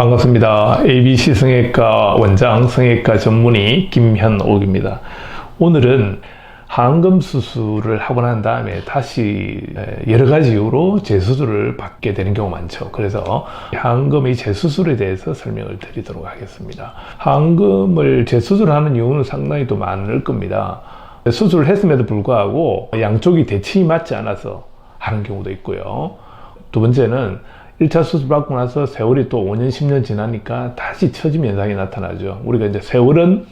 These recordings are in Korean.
반갑습니다. ABC 성형외과 원장 성형외과 전문의 김현옥입니다. 오늘은 항금 수술을 하고 난 다음에 다시 여러 가지 이유로 재수술을 받게 되는 경우 많죠. 그래서 항금의 재수술에 대해서 설명을 드리도록 하겠습니다. 항금을 재수술하는 이유는 상당히 또 많을 겁니다. 수술을 했음에도 불구하고 양쪽이 대칭이 맞지 않아서 하는 경우도 있고요. 두 번째는 1차 수술 받고 나서 세월이 또 5년, 10년 지나니까 다시 처짐 현상이 나타나죠. 우리가 이제 세월은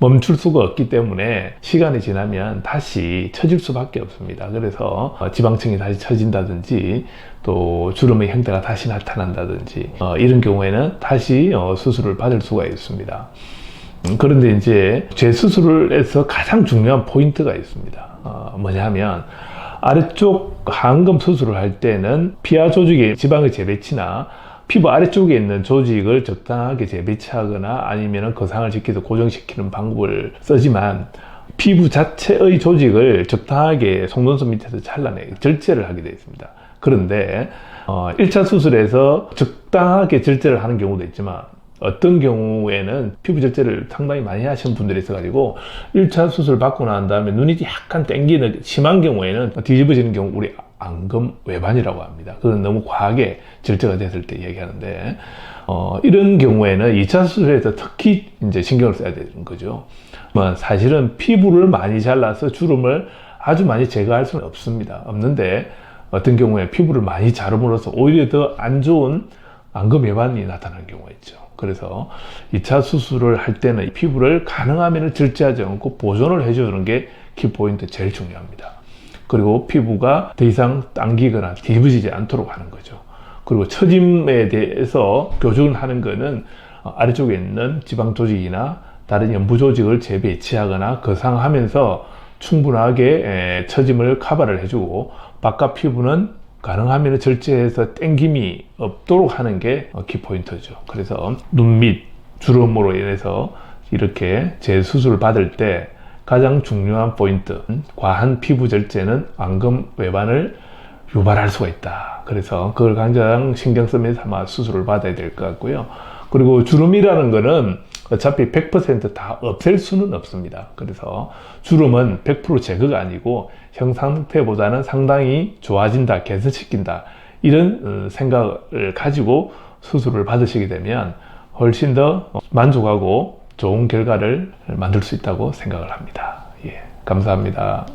멈출 수가 없기 때문에 시간이 지나면 다시 처질 수밖에 없습니다. 그래서 어, 지방층이 다시 처진다든지 또 주름의 형태가 다시 나타난다든지 어, 이런 경우에는 다시 어, 수술을 받을 수가 있습니다. 음, 그런데 이제 재수술을 해서 가장 중요한 포인트가 있습니다. 어, 뭐냐면 아래쪽 항금 수술을 할 때는 피하 조직의 지방의 재배치나 피부 아래쪽에 있는 조직을 적당하게 재배치하거나 아니면 거상을 지켜서 고정시키는 방법을 쓰지만 피부 자체의 조직을 적당하게 속눈썹 밑에서 잘라내 절제를 하게 되어 있습니다. 그런데 어, 1차 수술에서 적당하게 절제를 하는 경우도 있지만 어떤 경우에는 피부 절제를 상당히 많이 하시는 분들이 있어가지고 1차 수술 받고 난 다음에 눈이 약간 땡기는 심한 경우에는 뒤집어지는 경우 우리 안검 외반이라고 합니다. 그건 너무 과하게 절제가 됐을 때 얘기하는데 어, 이런 경우에는 2차 수술에서 특히 이제 신경을 써야 되는 거죠. 뭐 사실은 피부를 많이 잘라서 주름을 아주 많이 제거할 수는 없습니다. 없는데 어떤 경우에 피부를 많이 자름으로써 오히려 더 안 좋은 안검 외반이 나타나는 경우가 있죠. 그래서 2차 수술을 할 때는 피부를 가능하면 절제하지 않고 보존을 해주는 게 키포인트 제일 중요합니다. 그리고 피부가 더 이상 당기거나 뒤집어지지 않도록 하는 거죠. 그리고 처짐에 대해서 교정을 하는 거는 아래쪽에 있는 지방 조직이나 다른 연부 조직을 재배치하거나 거상하면서 충분하게 처짐을 커버를 해주고 바깥 피부는 가능하면 절제해서 땡김이 없도록 하는 게 키포인트죠. 그래서 눈 밑 주름으로 인해서 이렇게 재수술을 받을 때 가장 중요한 포인트, 과한 피부 절제는 안검 외반을 유발할 수가 있다. 그래서 그걸 가장 신경 쓰면서 아마 수술을 받아야 될 것 같고요. 그리고 주름이라는 거는 어차피 100%다 없앨 수는 없습니다. 그래서 주름은 100% 제거가 아니고 형 상태보다는 상당히 좋아진다, 개선시킨다 이런 어, 생각을 가지고 수술을 받으시게 되면 훨씬 더 만족하고 좋은 결과를 만들 수 있다고 생각을 합니다. 예, 감사합니다.